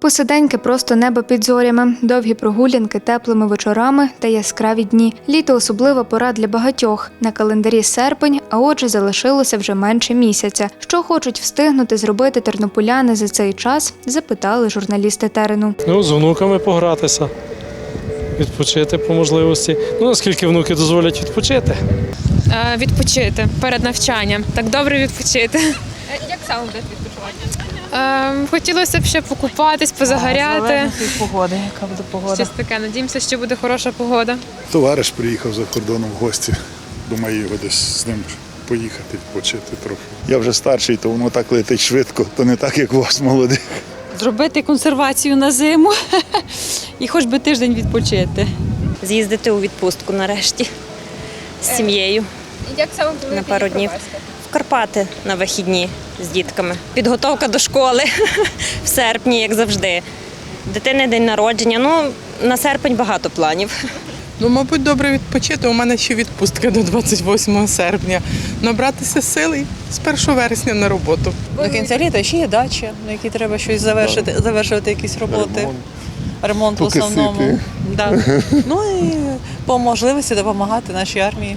Посиденьки просто небо під зорями, довгі прогулянки теплими вечорами та яскраві дні. Літо особлива пора для багатьох. На календарі серпень, а отже, залишилося вже менше місяця. Що хочуть встигнути зробити тернополяни за цей час? Запитали журналісти терену. Ну, з внуками погратися, відпочити по можливості. Ну, наскільки внуки дозволять відпочити. Е, відпочити перед навчанням. Так добре відпочити. Як саме будете відпочивати? Е, хотілося б ще покупатись, позагоряти. Залежить від погоди, яка буде погода. Щось таке. Надіємося, що буде хороша погода. Товариш приїхав за кордоном в гості. Думаю, його десь з ним поїхати, відпочити трохи. Я вже старший, то воно так летить швидко, то не так, як у вас молодих. Зробити консервацію на зиму і хоч би тиждень відпочити. з'їздити у відпустку нарешті з сім'єю Як саме На пару днів. провести? В Карпати на вихідні з дітками. Підготовка до школи в серпні, як завжди. Дитини день народження. Ну, на серпень багато планів. Ну, мабуть, добре відпочити. У мене ще відпустка до 28 серпня. Набратися сили з 1 вересня на роботу. До кінця літа ще є дача, на якій треба щось завершити, завершувати якісь роботи. Ремонт, в основному. Да. Ну і по можливості допомагати нашій армії.